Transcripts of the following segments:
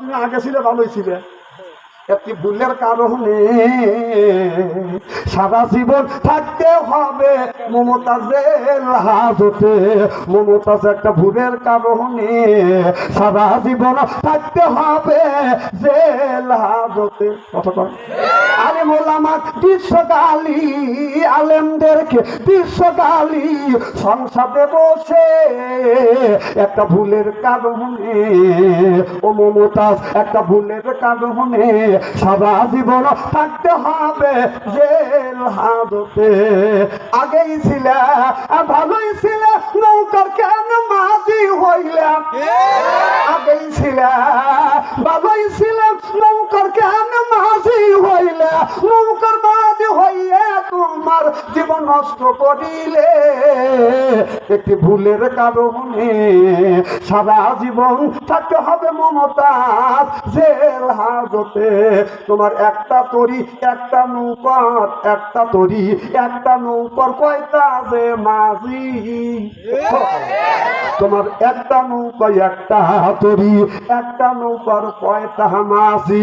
আগে ছিল ভালোই ছিলে। একটি ভুলের কারণে সারা জীবন থাকতে হবে মমতাজের হাজতে মমতাজ একটা ভুলের কারণে সারা জীবন থাকতে হবে জেল হাজতে। আরে মোলামাত বিশ্বকালী আলেমদেরকে বিশ্বকালী সংসদে বসে একটা ভুলের কারণে ও মমতাজ একটা ভুলের কারণে সারা জীবন থাকতে হবে জেল আগেই ছিল, ভালোই ছিল, নৌকার কেন মাঝি হইলাম আগেই ছিল, ভালোই ছিল, নৌকার কেন মাঝি হইলে? নৌকার মাঝি হইয়ে তোমার জীবন নষ্ট করিলে একটি ভুলের কারণে সারা জীবন থাকতে হবে মমতাজ জেল হাজতে। তোমার একটা তরি, একটা নৌকার, একটা তরি, একটা নৌকার কয়টা যে মাঝি? তোমার একটা নৌকা একটা তরি, একটা নৌকার কয়টা মাঝি?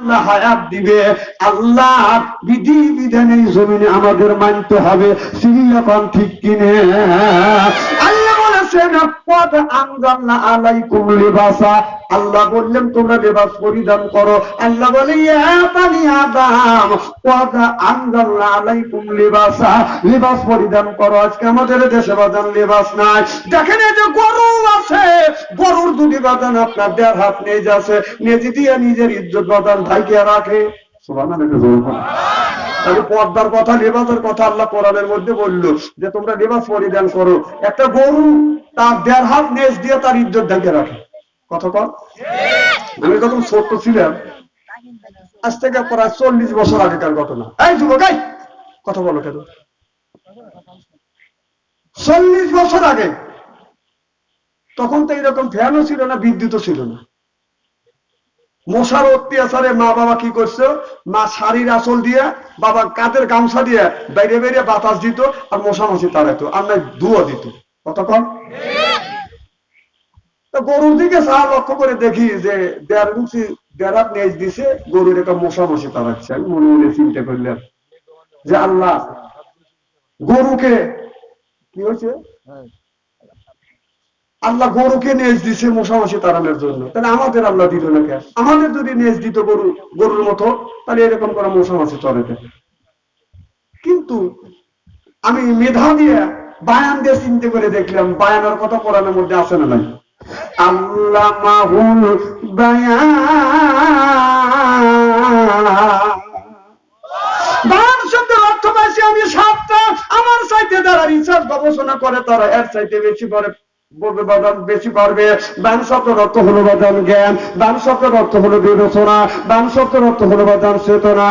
আল্লাহ হায়াত দিবে। আল্লাহ বিধি বিধানে জমিনে আমাদের মানতে হবে। সিল্লকন ঠিক কিনে? আল্লাহ বললেন, তোমরা লেবাস পরিধান করো। আল্লাহ বলে লিবাসা পরিধান করো। আজকে আমাদের দেশে বাজান লিবাস নাই। দেখেন এই যে গরু আছে দুটি বাজান আপনার দেড় হাত নিয়ে যাচ্ছে। নেজি দিয়ে নিজের ইজ্জত বাজান ঢাকিয়ে রাখে। পর্দার কথা, লেবাসের কথা আল্লাহ কোরআনের মধ্যে বলল যে, তোমরা লেবাস পরিধান করো। একটা গরু তার দেড় হাত নেজ দিয়ে তার ইজ্জত ঢেকে রাখে। কথা কর আমি যখন ছোট্ট ছিলাম, আজ থেকে প্রায় চল্লিশ বছর আগেকার ঘটনা। এই যুবক কথা বলো কেন? চল্লিশ বছর আগে তখন তো এরকম ফ্যানও ছিল না, বিদ্যুৎও ছিল না। মশার অত্যাচারে মা বাবা কি করছে? মা শাড়ির আঁচল দিয়ে, বাবা কাদের গামছা দিয়ে বাইরে বাইরে বাতাস দিত আর মশা মাছি তাড়াইতো, আর নাই ধুয়া দিত। কতক্ষণ? গরুর দিকে সাহা লক্ষ্য করে দেখি যে দেড় ইঞ্চি দেড় নেজ দিছে, গরুর একটা মশা মাছি তাড়াচ্ছে। আমি মনে মনে চিন্তা করলাম যে আল্লাহ, গরুকে কি হয়েছে? আল্লাহ গরুকে নেজ দিছে মশামাছি তাড়ানোর জন্য। তাহলে আমাদের আল্লাহ দিল না কেন? আমাদের যদি নেজ দিত গরু, গরুর মতো, তাহলে এরকম করে মশামাছি চড়াতে কিন্তু আমি মেধা দিয়ে বায়ান দিয়ে চিন্তা করে দেখলাম বায়ানের কথা কোরআনের মধ্যে আছে না নাই? আল্লাহ মাহুল অর্থ পাইছি আমি সাতটা। আমার চাইতে যারা রিসার্চ গবেষণা করে, তারা এর চাইতে বেশি করে। বেশি পারবে শব্দের অর্থ হলো জ্ঞান। শব্দের অর্থ হলো বিবেচনা। শব্দের অর্থ হলো চেতনা।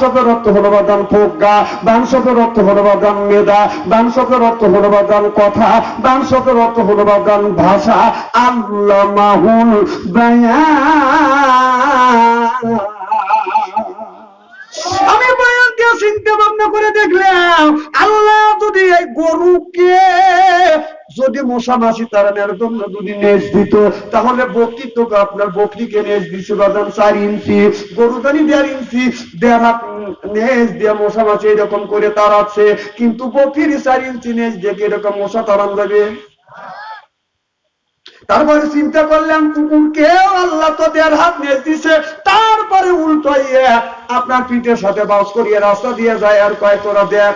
শব্দের অর্থ হলো প্রজ্ঞা। শব্দের অর্থ হলো মেধা। শব্দের অর্থ হলো কথা। শব্দের অর্থ হলো ভাষা। আল্লাহ মাহুল আমি বয়ান দিয়ে চিন্তা ভাবনা করে দেখলাম, আল্লাহ যদি এই গরুকে যদি মশা মাসি তাড়ানোর জন্য যদি নেজ দিত, তাহলে বকরি তো আপনার বকরিকে নেজ দিছে বাদাম চার ইঞ্চি গরু জানি দেড় ইঞ্চি, দেড় হাত নেজ দিয়ে মশা মাছি এরকম করে তাড়াচ্ছে, কিন্তু বকরির চার ইঞ্চি নেজ দিয়ে এরকম মশা তাড়ান যাবে? তারপরে চিন্তা করলাম কুকুরকেও আল্লাহ তো দেড় হাত নেজ দিছে, তারপরে উল্টাইয়ে আপনার পিঠের সাথে বাস করিয়ে রাস্তা দিয়ে যায় আর কয় তোরা দেখ।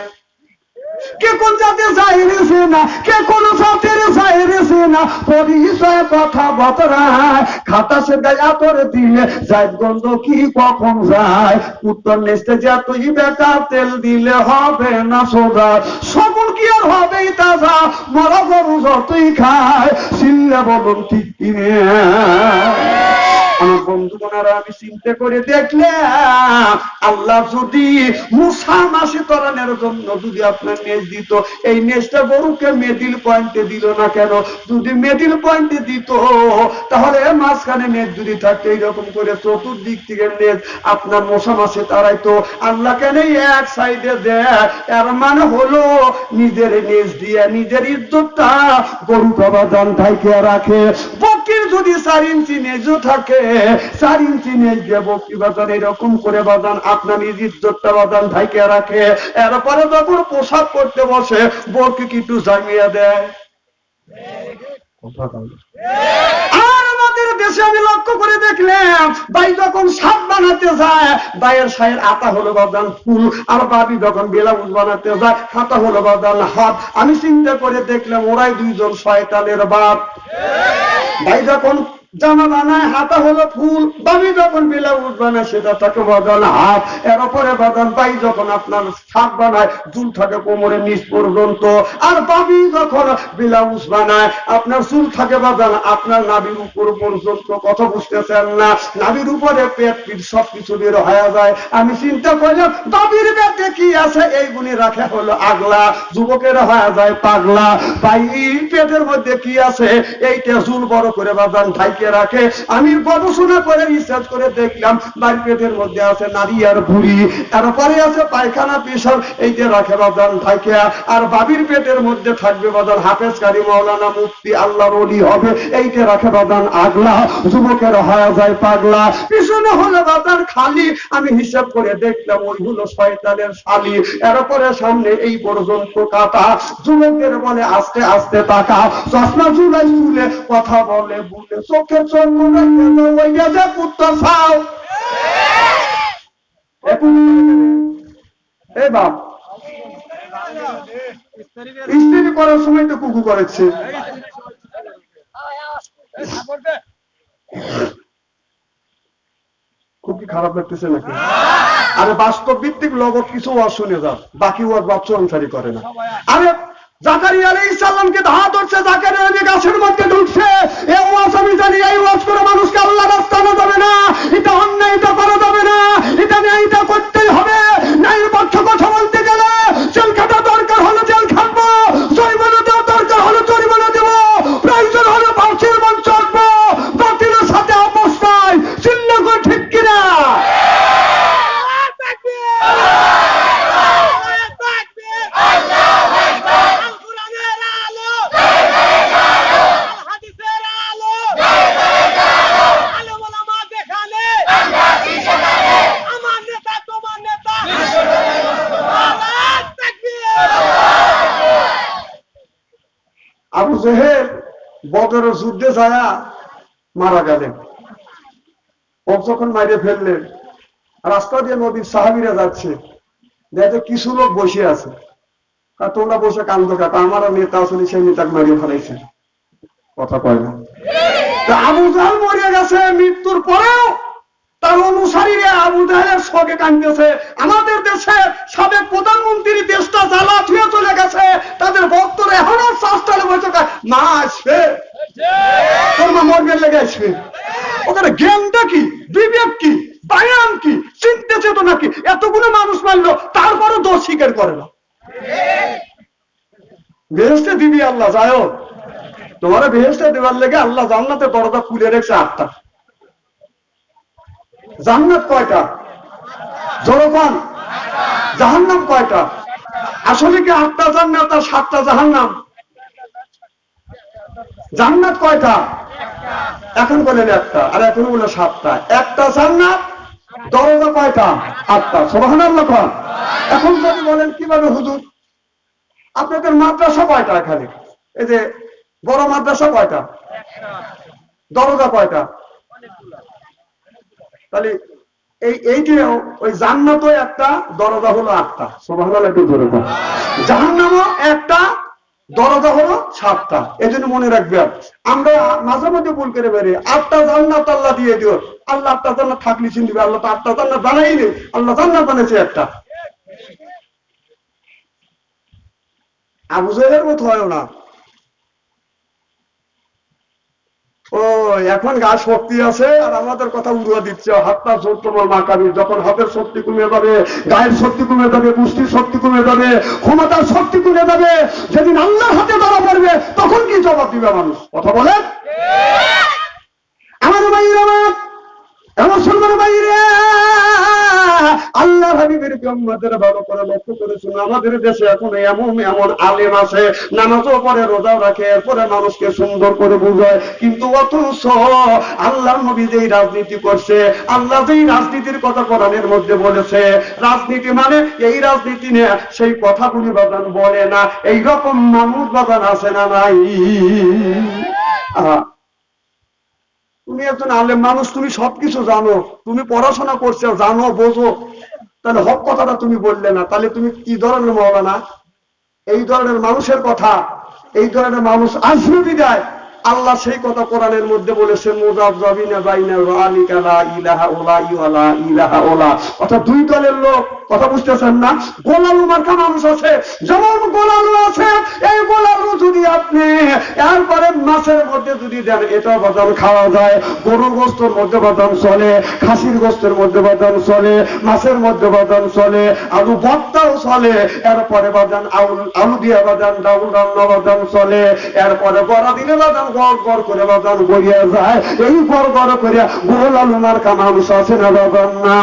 কে কোন জাতের চাইরেছে না কে কোন জাতের চাইরেছে না পরিচয় কথা বতরায় খাতা সে গায়া করে দিলে যায় গন্ধ কি কখন যায়? উত্তর নেস্তে যা তুই বেটা তেল দিলে হবে না সোজা। সবল কি আর হবেই তাজা? মরা গরু যতই খায় সিল্লে বলুন ঠিক কিনে। আমার বন্ধু বোনারা, আমি চিন্তা করে দেখলাম, আল্লাহ যদি মুসা মাসে তরানের জন্য যদি আপনার নেজ দিত, এই নেজটা গরুকে মেদিল পয়েন্টে দিল না কেন? যদি মেদিল পয়েন্টে দিত, তাহলে মাঝখানে নেজ যদি থাকতো, এইরকম করে চতুর্দিক থেকে নেজ আপনার মশা মাসে তারাইতো আল্লাহ কেন এক সাইডে দেয়? এর মানে হলো নিজের নেজ দিয়ে, নিজের ইজ্জতটা গরু বাবা দান থাইকে রাখে। যদি চার ইঞ্চি নেজও থাকে চার ইঞ্চি নেজ দিয়ে বকরি বাজান এরকম করে বাজান আপনার নিজ ইজ্জতটা বাজান থাইকে রাখে। এরপরে যখন পোশাক করতে বসে বরকে কিন্তু জামিয়ে দেয়? আর আমাদের দেশে আমি লক্ষ্য করে দেখলাম ভাই যখন সাপ বানাতে যায় ভাইয়ের সায়ের আতা হলো বাদান ফুল আর বাবি যখন বেলাউজ বানাতে যায় হাতা হলো বাদান হাত। আমি চিন্তা করে দেখলাম ওরাই দুইজন শয়তানের বাপ। ভাই যখন জামা বানায় হাতা হলো ফুল বাবি যখন ব্লাউজ বানায় সেটা থাকে বদল হাত। এর উপরে বদল বাই যখন আপনার শাক বানায়, চুল থাকে কোমরের নিচ পর্যন্ত। আর বাবি যখন ব্লাউজ বানায়, আপনার চুল থাকে বদল আপনার নাভির উপর পর্যন্ত কথা বুঝতেছেন না। নাভির উপরে পেট পিট সব কিছু বের হয়ে যায়। আমি চিন্তা করলাম বাবির পেটে কি আছে? এই গুণে রাখা হলো আগলা। যুবকেরা হয়ে যায় পাগলা। ভাই পেটের মধ্যে কি আছে? এইটা চুল বড় করে বাজান ঢাইকে রাখে। আমি গবেষণা করে রিসার্চ করে দেখলাম বাড়ি পেটের মধ্যে আছে নারী আর ভুড়ি তারপরে আছে পায়খানা, পেশাব এইটা রাখে বাজান ঢাইকে আর বাবির পেটের মধ্যে থাকবে বাজান হাফেজ কারি মাওলানা মুফতি, আল্লাহর অলি হবে। এইটা রাখে বাজান আগলা, যুবকের হয়ে যায় পাগলা। পিছনে হলো বাজান খালি। আমি হিসাব করে দেখলাম ওই হলো শয়তানের শালি। এরপরে সামনে এই পর্যন্ত কাটা। যুবকের বলে, আস্তে আস্তে তাকা চশমা ঝুলাই ঝুলে কথা বলে বলে, চোখে বাপ। স্ত্রী করার সময় তো কুকু করেছে। খুব কি খারাপ লাগতেছে নাকি? আরে বাস্তব ভিত্তিক লগত কিছু ওয়াজ শুনে যাও বাকি ওয়াজ বাচ্চা অনুসারী করে না। আরে জাকারিয়া আলাইহিস সালামকে ধাওয়া করছে জাকারিয়া নবী গাছের মধ্যে ঢুকছে। ওয়াজ আমি মানুষকে আল্লাহ রাস্তানো যাবে না। এটা অন্যায় করা যাবে না। এটা নিয়ে করতেই হবে। ন্যায়ের পক্ষে কথা বলতে গেলে জেল খাটা দরকার হলে জেল খাটবো জরিমানা দেওয়া দরকার হলে জরিমানা দেবো প্রয়োজন হলে ফাঁসির মঞ্চ আঁকবো বাতিলের সাথে আপোষ নাই চিহ্ন করে ঠিক কিনা আবু জেহেল বদরের যুদ্ধে যায় মারা গেলেন। ও যখন মাইরে ফেললেন, রাস্তা দিয়ে নদীর সাহাবিরা যাচ্ছে। দেখে কিছু লোক বসে আছে। আর তোমরা বসে কান্দ কাটা। আমারও নেতা আসলে সেই নেতাকে মারিয়ে ফেলাইছে। কথা কয় না। আবু জাহাল গেছে, মৃত্যুর পরেও তার অনুসারীরা আবু জাহেলের শোকে কান্দতেছে আমাদের দেশে সাবেক প্রধানমন্ত্রী দেশটা জ্বালা থুয়ে চলে গেছে। তাদের ভক্তরা এখনও শাস্তালে বসে মা আসবে জ্ঞানটা কি? বিবেক কি? বায়ান কি? চেতনা কি? এতগুলো মানুষ তারপরও দোষ স্বীকার করে না। বেহেস্তে দিবি আল্লাহ তোমার বেহেস্তে দেওয়ার লেগে আল্লাহ জান্নাতে দরজা খুলে রেখেছে আটটা। জান্নাত কয়টা? জনগণ। জাহান্নাম কয়টা? আসলে কি আটটা জান্নাত আর সাতটা জাহান্নাম? জান্নাত কয়টা? এখন বলেন একটা, আর এখন বলে সাতটা। একটা জান্নাত, দরজা কয়টা? আটটা। আল্লাহ খান এখন যদি বলেন কীভাবে হুজুর? আপনাদের মাদ্রাসা কয়টা এখানে? এই যে বড় মাদ্রাসা কয়টা? দরজা কয়টা? তাহলে এই এইটিও ওই জান্নাতও একটা, দরজা হলো আটটা। সোভান একটু ধরে জাহান্নামও একটা দরজা হলো সাতটা। এই জন্য মনে রাখবে আমরা মাঝে মাঝে ভুল করে বেরি আটটা জান্নাত আল্লাহ দিয়ে দিও। আল্লাহ আটটা জান্নাত থাকলে চিন দিবে আল্লাহ তো আটটা জান্নাত বানাই নেই আল্লাহ জান্নাত বানিয়েছে একটা। আবু জেহের মতো হয় না। ও এখন গা শক্তি আছে আর আমাদের কথা উড়ুয়া দিচ্ছে। হাতটা জোর তোমার মাকাবি যখন হাতের শক্তি কমে যাবে গায়ের শক্তি কমে যাবে পুষ্টির শক্তি কমে যাবে ক্ষমতার শক্তি কমে যাবে যেদিন আল্লাহর হাতে ধরা পড়বে তখন কি জবাব দিবে মানুষ? কথা বলেন? আমার বাইরে আমার সুন্দর বাইরে। আল্লাহ হাবিবের ব্রহ্মাদের ভালো করে লক্ষ্য করেছেন। আমাদের দেশে এখন এমন এমন আলেম আছে, নামাজও পরে রোজাও রাখে, এরপরে মানুষকে সুন্দর করে বুঝায়। কিন্তু অথচ আল্লাহ নবী যেই রাজনীতি করছে, আল্লাহ যেই রাজনীতির কথা কোরআনের মধ্যে বলেছে, রাজনীতি মানে এই রাজনীতি নিয়ে সেই কথাগুলি বাদান বলে না, এইরকম মানুষ বাদান আছে না নাই? আহা। তুমি একজন আলেম মানুষ, তুমি সবকিছু জানো, তুমি পড়াশোনা করছ, জানো, বোঝো, তাহলে হক কথাটা তুমি বললে না, তাহলে তুমি কি ধরনের মৌলানা? এই ধরনের মানুষের কথা, এই ধরনের মানুষ আসবে বিদায়। আল্লাহ সেই কথা কোরআনের মধ্যে বলেছে লা ইলাহা ওলা ইলাহা ওলা। অর্থাৎ দুই দলের লোক কথা বুঝতেছেন না? গোলালু মার্কা মানুষ আছে, যেমন গোলালু আছে, এই গোলালু যদি আপনি এরপরে মাছের মধ্যে যদি দেন এটা বাদাম খাওয়া যায়। গরুর গোস্তর মধ্যে বাদাম চলে, খাসির গোস্তের মধ্যে বাদাম চলে, মাছের মধ্যে বাদাম চলে, আলু ভর্তাও চলে, এরপরে বাদাম আলু দিয়ে বাদাম, ডাউল, রান্না বাদাম চলে, এরপরে বড়া দিলে বাদাম গড় গড় করে বাদাম গড়িয়ে যায়। এই গড় গড় করে গোল আলু মার্কা মানুষ আছে না বাদাম না?